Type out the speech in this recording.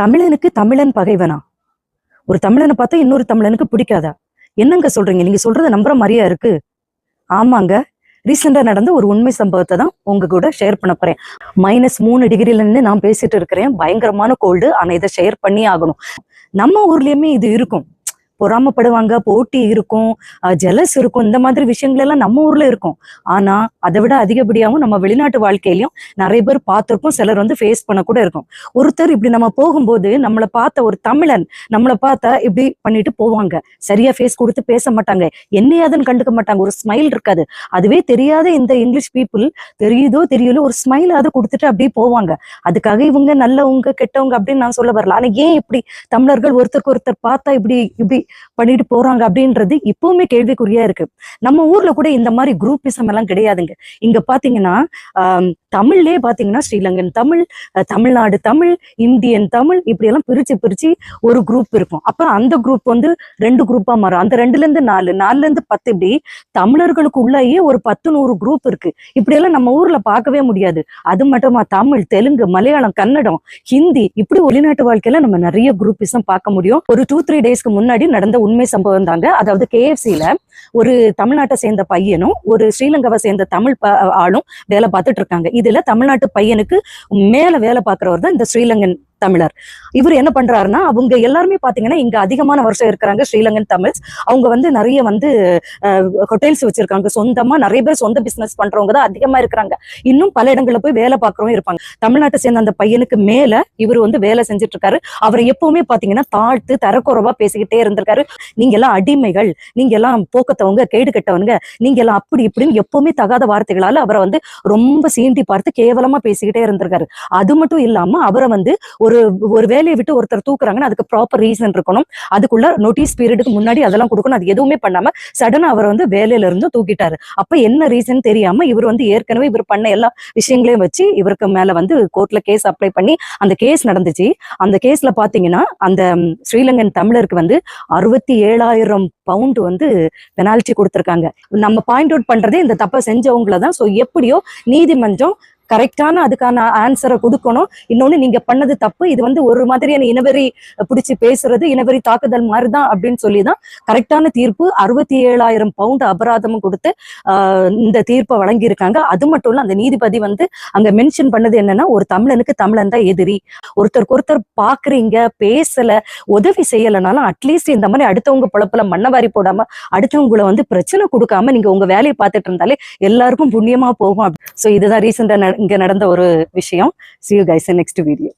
தமிழனுக்கு தமிழன் பகைவனா? ஒரு தமிழனை பார்த்தா இன்னொரு தமிழனுக்கு பிடிக்காதா? என்னங்க சொல்றீங்க? நீங்க சொல்றது நம்புற மாதிரியா இருக்கு? ஆமாங்க. ரீசெண்டா நடந்த ஒரு உண்மை சம்பவத்தை தான் உங்க கூட ஷேர் பண்ண போறேன். மைனஸ் மூணு டிகிரில இருந்து நான் பேசிட்டு இருக்கிறேன். பயங்கரமான கோல்டு ஆனா இதை ஷேர் பண்ணி ஆகணும். நம்ம ஊர்லயுமே இது இருக்கும். பொறாமப்படுவாங்க போட்டி இருக்கும் ஜெலஸ் இருக்கும் இந்த மாதிரி விஷயங்கள் எல்லாம் நம்ம ஊர்ல இருக்கும். ஆனா அதை விட அதிகப்படியாகவும் நம்ம வெளிநாட்டு வாழ்க்கையிலயும் நிறைய பேர் பார்த்துருக்கோம் சிலர் வந்து ஃபேஸ் பண்ண கூட இருக்கும். ஒருத்தர் இப்படி நம்ம போகும்போது நம்மளை பார்த்த ஒரு தமிழன் நம்மளை பார்த்தா இப்படி பண்ணிட்டு போவாங்க. சரியா ஃபேஸ் கொடுத்து பேச மாட்டாங்க. என்னையாதுன்னு கண்டுக்க மாட்டாங்க. ஒரு ஸ்மைல் இருக்காது. அதுவே தெரியாத இந்த இங்கிலீஷ் பீப்புள் தெரியுதோ தெரியலோ ஒரு ஸ்மைல் அதை கொடுத்துட்டு அப்படியே போவாங்க. அதுக்காக இவங்க நல்லவங்க கெட்டவங்க அப்படின்னு நான் சொல்ல வரல. ஆனா ஏன் இப்படி தமிழர்கள் ஒருத்தருக்கு ஒருத்தர் பார்த்தா இப்படி இப்படி பண்ணிட்டு போறாங்க அப்படின்றது இப்பவுமே கேள்விக்குறியா இருக்கு. நம்ம ஊர்ல கூட இந்த மாதிரி குரூப்பிசம் எல்லாம் கிடையாதுங்க. இங்க பாத்தீங்கன்னா ஆஹ் தமிழ்லேயே பார்த்தீங்கன்னா Sri Lankan Tamil Tamil Nadu Tamil Indian Tamil இப்படி எல்லாம் பிரிச்சு பிரிச்சு ஒரு குரூப் இருக்கும். அப்புறம் அந்த குரூப் வந்து ரெண்டு குரூப்பா மாறும். அந்த ரெண்டுல இருந்து நாலு நாலுல இருந்து பத்து இப்படி தமிழர்களுக்கு உள்ளேயே ஒரு பத்து நூறு குரூப் இருக்கு. இப்படி எல்லாம் நம்ம ஊர்ல பார்க்கவே முடியாது. அது மட்டுமா தமிழ் தெலுங்கு மலையாளம் கன்னடம் ஹிந்தி இப்படி வெளிநாட்டு வாழ்க்கையில நம்ம நிறைய குரூப்பிசம் பார்க்க முடியும். ஒரு டூ த்ரீ டேஸ்க்கு முன்னாடி நடந்த உண்மை சம்பவம் தாங்க. அதாவது கேஎஃப்சில ஒரு தமிழ்நாட்டை சேர்ந்த பையனும் ஒரு ஸ்ரீலங்காவை சேர்ந்த தமிழ் ஆளும் வேலை பார்த்துட்டு இருக்காங்க. இதுல தமிழ்நாட்டு பையனுக்கு மேல வேலை பார்க்கிறவர் தான் இந்த ஸ்ரீலங்கன் தமிழர். இவர் என்ன பண்றாருன்னா அவங்க எல்லாருமே பாத்தீங்கன்னா இங்க அதிகமான வருஷம் இருக்கிறாங்க ஸ்ரீலங்கன் தமிழ்ஸ் அவங்க வந்து நிறைய வந்து ஹோட்டல்ஸ் வச்சிருக்காங்க. சொந்தமா நிறைய பேர் சொந்த பிசினஸ் பண்றவங்க தான் அதிகமா இருக்கிறாங்க. இன்னும் பல இடங்களில் போய் வேலை பார்க்கறவங்க இருப்பாங்க. தமிழ்நாட்டை சேர்ந்த அந்த பையனுக்கு மேல இவர் வந்து வேலை செஞ்சுட்டு இருக்காரு அவர் எப்பவுமே பாத்தீங்கன்னா தாழ்த்து தரக்குறைவா பேசிக்கிட்டே இருந்திருக்காரு. நீங்க எல்லாம் அடிமைகள். நீங்க எல்லாம் போக்கத்தவங்க கேடு கெட்டவங்க நீங்க எல்லாம் அப்படி இப்படின்னு எப்பவுமே தகாத வார்த்தைகளால அவரை வந்து ரொம்ப சீண்டி பார்த்து கேவலமா பேசிக்கிட்டே இருந்திருக்காரு. அது மட்டும் இல்லாம அவரை வந்து ஒரு ஒரு வேலையை விட்டு ஒருத்தர் தூக்குறாங்கன்னா அதுக்கு ப்ராப்பர் ரீசன் இருக்கணும். அதுக்குள்ள நோட்டீஸ் பீரியடுக்கு முன்னாடி அதெல்லாம் கொடுக்கணும். அது எதுவுமே பண்ணாம சடனா அவர் வந்து வேலையில இருந்து தூக்கிட்டாரு. அப்ப என்ன ரீசன் தெரியாம இவர் வந்து ஏற்கனவே இவர் பண்ண எல்லா விஷயங்களையும் வச்சு இவருக்கு மேல வந்து கோர்ட்ல கேஸ் அப்ளை பண்ணி அந்த கேஸ் நடந்துச்சு. அந்த கேஸ்ல பாத்தீங்கன்னா அந்த ஸ்ரீலங்கன் தமிழருக்கு வந்து அறுபத்தி ஏழாயிரம் பவுண்ட் வந்து பெனால்டி கொடுத்துருக்காங்க. நம்ம பாயிண்ட் அவுட் பண்றதே இந்த தப்பை செஞ்சவங்கள தான் ஸோ எப்படியோ நீதிமன்றம் கரெக்டான அதுக்கான ஆன்சரை கொடுக்கணும். இன்னொன்னு நீங்க பண்ணது தப்பு. இது வந்து ஒரு மாதிரியான இனவெறி பிடிச்சி பேசுறது இனவெறி தாக்குதல் மாதிரிதான் அப்படின்னு சொல்லி தான் கரெக்டான தீர்ப்பு. அறுபத்தி ஏழாயிரம் பவுண்ட் அபராதமும் கொடுத்து ஆஹ் இந்த தீர்ப்பை வழங்கியிருக்காங்க. அது மட்டும் இல்ல அந்த நீதிபதி வந்து அங்க மென்ஷன் பண்ணது என்னன்னா ஒரு தமிழனுக்கு தமிழன் தான் எதிரி. ஒருத்தருக்கு ஒருத்தர் பாக்குறீங்க பேசல உதவி செய்யலைனாலும் அட்லீஸ்ட் இந்த மாதிரி அடுத்தவங்க பொழப்புல மண்ணவாரி போடாம அடுத்தவங்களை வந்து பிரச்சனை கொடுக்காம நீங்க உங்க வேலையை பார்த்துட்டு இருந்தாலே எல்லாருக்கும் புண்ணியமா போகும். ஸோ இதுதான் ரீசெண்டா இங்க நடந்த ஒரு விஷயம் see you guys next video